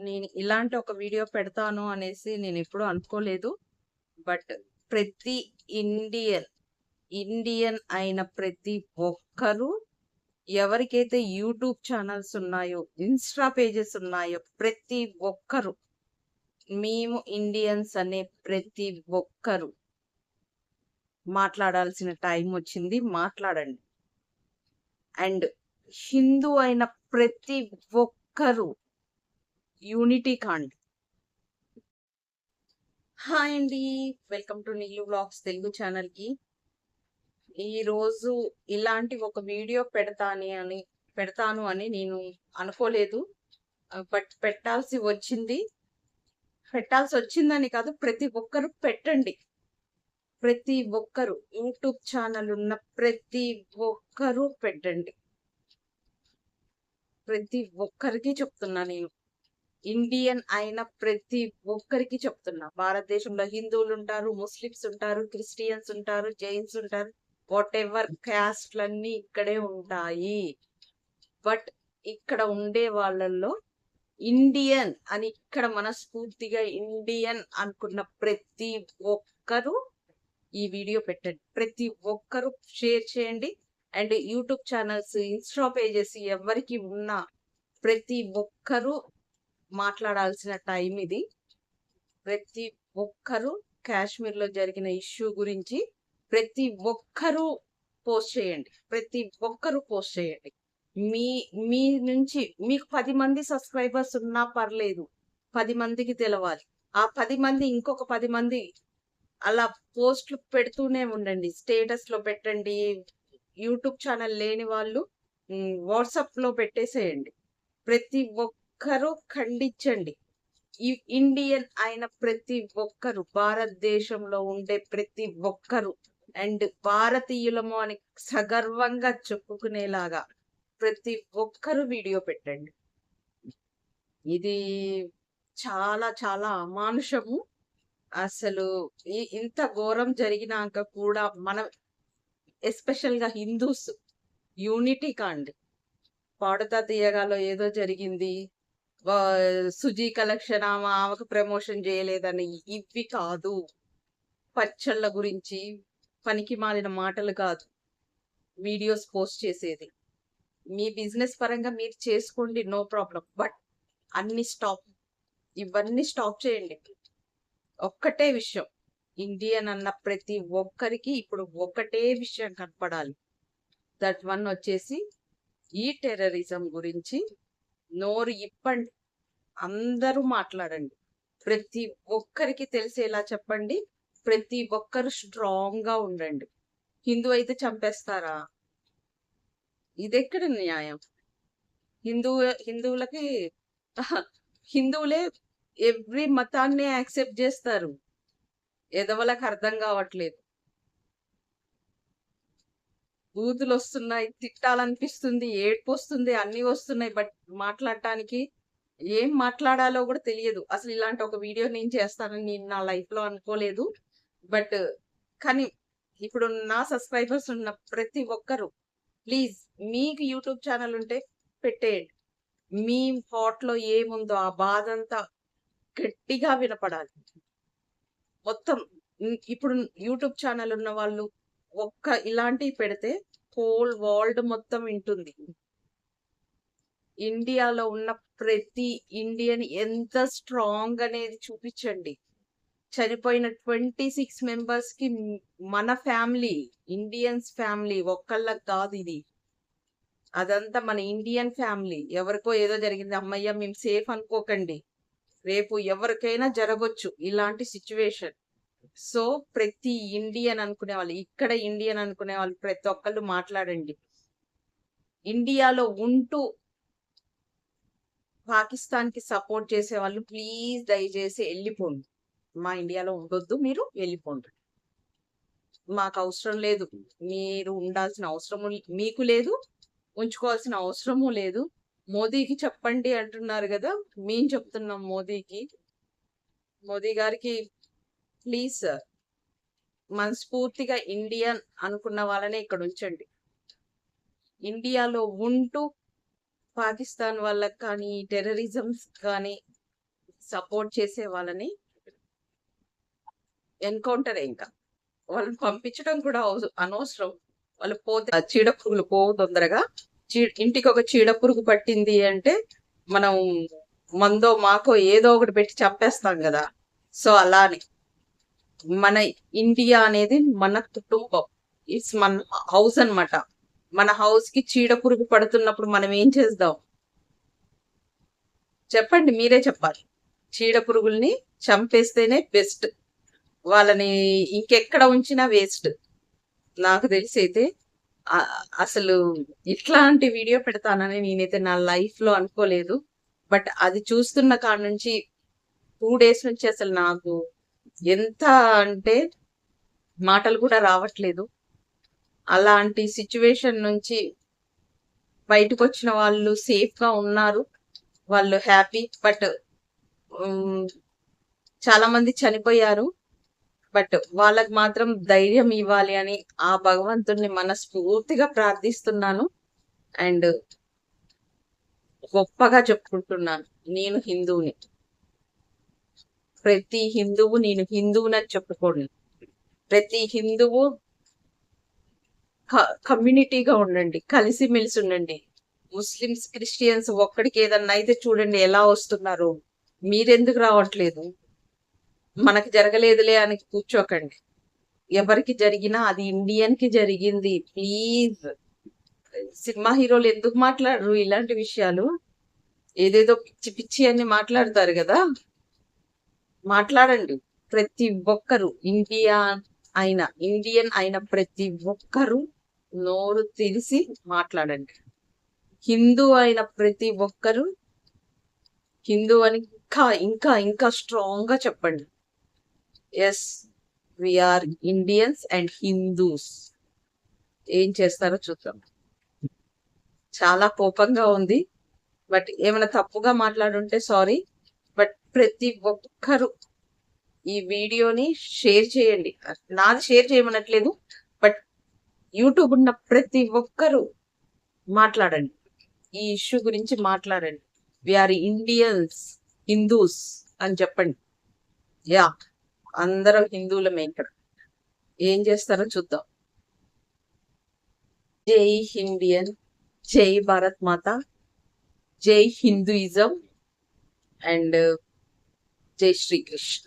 నేను ఇలాంటి ఒక వీడియో పెడతాను అనేసి నేను ఎప్పుడూ అనుకోలేదు. బట్ ప్రతి ఇండియన్, ఇండియన్ అయిన ప్రతి ఒక్కరు ఎవరికైతే యూట్యూబ్ ఛానల్స్ ఉన్నాయో, ఇన్‌స్టా పేజెస్ ఉన్నాయో ప్రతి ఒక్కరు మేము ఇండియన్స్ అనే ప్రతి ఒక్కరు మాట్లాడాల్సిన టైం వచ్చింది. మాట్లాడండి. అండ్ హిందూ అయిన ప్రతి ఒక్కరు యూనిటీ కాండ్ హాయ్ అండి. Welcome to Neelu blogs Telugu ఛానల్‌కి. ఈరోజు ఇలాంటి ఒక వీడియో పెడతాని అని పెడతాను అని నేను అనుకోలేదు. బట్ పెట్టాల్సి వచ్చింది. పెట్టాల్సి వచ్చిందని కాదు ప్రతి ఒక్కరు పెట్టండి. ప్రతి ఒక్కరు యూట్యూబ్ ఛానల్ ఉన్న ప్రతి ఒక్కరు పెట్టండి. ప్రతి ఒక్కరికి చెప్తున్నా నేను. ఇండియన్ అయిన ప్రతి ఒక్కరికి చెప్తున్నా. భారతదేశంలో హిందువులు ఉంటారు ముస్లిమ్స్ ఉంటారు, క్రిస్టియన్స్ ఉంటారు, జైన్స్ ఉంటారు. వాట్ ఎవర్ క్యాస్ట్‌లన్నీ ఇక్కడే ఉంటాయి. బట్ ఇక్కడ ఉండే వాళ్ళల్లో ఇండియన్ అని ఇక్కడ మనస్ఫూర్తిగా ఇండియన్ అనుకున్న ప్రతి ఒక్కరు ఈ వీడియో పెట్టండి. ప్రతి ఒక్కరు షేర్ చేయండి. And YouTube channels, insta pages ఎవరికి ఉన్నా ప్రతి ఒక్కరు మాట్లాడాల్సిన టైం ఇది. ప్రతి ఒక్కరు కాశ్మీర్‌లో జరిగిన ఇష్యూ గురించి ప్రతి ఒక్కరు పోస్ట్ చేయండి. ప్రతి ఒక్కరు పోస్ట్ చేయండి. మీ మీ నుంచి మీకు పది మంది సబ్‌స్క్రైబర్స్ ఉన్నా పర్లేదు. పది మందికి తెలవాలి. ఆ పది మంది ఇంకొక పది మంది అలా పోస్ట్‌లు పెడుతూనే ఉండండి. స్టేటస్‌లో పెట్టండి. యూట్యూబ్ ఛానల్ లేని వాళ్ళు వాట్సాప్లో పెట్టేసేయండి. ప్రతి ఒక్కరు ఖండించండి. ఈ ఇండియన్ అయిన ప్రతి ఒక్కరు భారతదేశంలో ఉండే ప్రతి ఒక్కరు అండ్ భారతీయులము అని సగర్వంగా చెప్పుకునేలాగా ప్రతి ఒక్కరు వీడియో పెట్టండి. ఇది చాలా చాలా అమానుషము. అసలు ఈ ఇంత ఘోరం జరిగినాక కూడా మనం ఎస్పెషల్‌గా హిందూస్ యూనిటీ కాండి. పాడుతా తీయగాలో ఏదో జరిగింది. సుజీ కలెక్షన్ ఆమె ఆమెకు ప్రమోషన్ చేయలేదని ఇవి కాదు. పచ్చళ్ళ గురించి పనికి మాలిన మాటలు కాదు. వీడియోస్ పోస్ట్ చేసేది. మీ బిజినెస్ పరంగా మీరు చేసుకోండి. నో ప్రాబ్లం బట్ అన్ని స్టాప్. ఇవన్నీ స్టాప్ చేయండి. ఒక్కటే విషయం. ఇండియన్ అన్న ప్రతి ఒక్కరికి ఇప్పుడు ఒకటే విషయం కనపడాలి. దట్ వన్ వచ్చేసి ఈ టెర్రరిజం గురించి నోరు ఇప్పండి. అందరూ మాట్లాడండి. ప్రతి ఒక్కరికి తెలిసేలా చెప్పండి. ప్రతి ఒక్కరు స్ట్రాంగ్‌గా ఉండండి. హిందూ అయితే చంపేస్తారా? ఇదెక్కడ న్యాయం? హిందూ హిందువులకి హిందువులే ఎవ్రీ మతాన్ని యాక్సెప్ట్ చేస్తారు. ఎదవలకు అర్థం కావట్లేదు. బూతులు వస్తున్నాయి తిట్టాలనిపిస్తుంది. ఏడుపొస్తుంది. అన్నీ వస్తున్నాయి. బట్ మాట్లాడటానికి ఏం మాట్లాడాలో కూడా తెలియదు. అసలు ఇలాంటి ఒక వీడియో నేను చేస్తానని నేను నా లైఫ్‌లో అనుకోలేదు. బట్ కానీ ఇప్పుడు నా సబ్‌స్క్రైబర్స్ ఉన్న ప్రతి ఒక్కరు ప్లీజ్ మీకు యూట్యూబ్ ఛానల్ ఉంటే పెట్టేయండి. మీ హార్ట్‌లో ఏముందో ఆ బాధ అంతా గట్టిగా వినపడాలి. మొత్తం ఇప్పుడు యూట్యూబ్ ఛానల్ ఉన్న వాళ్ళు ఒక్క ఇలాంటివి పెడితే హోల్ వరల్డ్ మొత్తం వింటుంది. ఇండియాలో ఉన్న ప్రతి ఇండియన్ ఎంత స్ట్రాంగ్ అనేది చూపించండి. చనిపోయిన ట్వంటీ సిక్స్ మెంబర్స్కి మన ఫ్యామిలీ, ఇండియన్స్ ఫ్యామిలీ ఒక్కళ్ళకి కాదు ఇది. అదంతా మన ఇండియన్ ఫ్యామిలీ. ఎవరికో ఏదో జరిగింది. అమ్మయ్య మేము సేఫ్ అనుకోకండి. రేపు ఎవరికైనా జరగొచ్చు ఇలాంటి సిచ్యువేషన్ సో, ప్రతి ఇండియన్ అనుకునే వాళ్ళు ఇక్కడ ఇండియన్ అనుకునే వాళ్ళు ప్రతి ఒక్కళ్ళు మాట్లాడండి. ఇండియాలో ఉంటూ పాకిస్తాన్‌కి సపోర్ట్ చేసే వాళ్ళు ప్లీజ్ దయచేసి వెళ్ళిపోండి మా ఇండియాలో ఉండొద్దు. మీరు వెళ్ళిపోండి. అవసరం లేదు. మీరు ఉండాల్సిన అవసరము మీకు లేదు. ఉంచుకోవాల్సిన అవసరము లేదు. మోదీకి చెప్పండి అంటున్నారు కదా మేము చెప్తున్నాం మోదీకి. మోదీ గారికి ప్లీజ్ సార్. మనస్ఫూర్తిగా ఇండియన్ అనుకున్న వాళ్ళనే ఇక్కడ ఉంచండి. ఇండియాలో ఉంటూ పాకిస్తాన్ వాళ్ళకి కానీ, టెర్రరిజమ్స్ కానీ సపోర్ట్ చేసే వాళ్ళని ఎన్కౌంటర్ ఇంకా. వాళ్ళని పంపించడం కూడా అనవసరం. వాళ్ళు పోతే చీడ పురుగులు పోవు తొందరగా. ఇంటికి ఒక చీడ పురుగు పట్టింది అంటే మనం మందో మాకో ఏదో ఒకటి పెట్టి చంపేస్తాం కదా. సో అలానే. మన ఇండియా అనేది మన కుటుంబం. ఇట్స్ మన హౌస్ అన్నమాట. మన హౌస్కి చీడ పురుగు పడుతున్నప్పుడు మనం ఏం చేద్దాం? చెప్పండి మీరే చెప్పాలి. చీడ పురుగుల్ని చంపేస్తేనే బెస్ట్ వాళ్ళని ఇంకెక్కడ ఉంచినా వేస్ట్ నాకు తెలిసి అయితే అసలు ఇట్లాంటి వీడియో పెడతానని నేనైతే నా లైఫ్లో అనుకోలేదు. బట్ అది చూస్తున్న కాడ నుంచి టూ డేస్ నుంచి అసలు నాకు ఎంత అంటే మాటలు కూడా రావట్లేదు. అలాంటి సిచ్యువేషన్ నుంచి బయటకు వచ్చిన వాళ్ళు సేఫ్గా ఉన్నారు. వాళ్ళు హ్యాపీ బట్ చాలా మంది చనిపోయారు. బట్ వాళ్ళకి మాత్రం ధైర్యం ఇవ్వాలి అని ఆ భగవంతుడిని మనస్ఫూర్తిగా ప్రార్థిస్తున్నాను. అండ్ గొప్పగా చెప్పుకుంటున్నాను. నేను హిందువుని. ప్రతి హిందువు నేను హిందువునని చెప్పుకోండి ప్రతి హిందువు కమ్యూనిటీగా ఉండండి కలిసిమెలిసి ఉండండి. ముస్లిమ్స్ క్రిస్టియన్స్ ఒక్కడికి ఏదన్నా అయితే చూడండి ఎలా వస్తున్నారు. మీరెందుకు రావట్లేదు? మనకి జరగలేదులే అని కూర్చోకండి. ఎవరికి జరిగినా అది ఇండియన్కి జరిగింది. ప్లీజ్. సినిమా హీరోలు ఎందుకు మాట్లాడరు ఇలాంటి విషయాలు? ఏదేదో పిచ్చి పిచ్చి అని మాట్లాడతారు కదా. మాట్లాడండి. ప్రతి ఒక్కరు ఇండియా అయిన ఇండియన్ అయిన ప్రతి ఒక్కరు నోరు తెరిసి మాట్లాడండి. హిందూ అయిన ప్రతి ఒక్కరు హిందూ అని ఇంకా ఇంకా ఇంకా స్ట్రాంగ్గా చెప్పండి as our Indians and Hindus ఏం చేస్తారో చూద్దాం. చాలా కోపంగా ఉంది. బట్ ఏమైనా తప్పుగా మాట్లాడుంటే సారీ ప్రతి ఒక్కరు ఈ వీడియోని షేర్ చేయండి. నాది షేర్ చేయమనట్లేదు బట్ యూట్యూబ్ ఉన్న ప్రతి ఒక్కరు మాట్లాడండి. ఈ ఇష్యూ గురించి మాట్లాడండి. ఆర్ ఇండియన్స్ హిందూస్ అని చెప్పండి. యా అందరం హిందువులమే ఇక్కడ. ఏం చేస్తారో చూద్దాం. జై ఇండియన్ జై భారత్ మాత జై హిందూయిజం అండ్ జై శ్రీకృష్ణ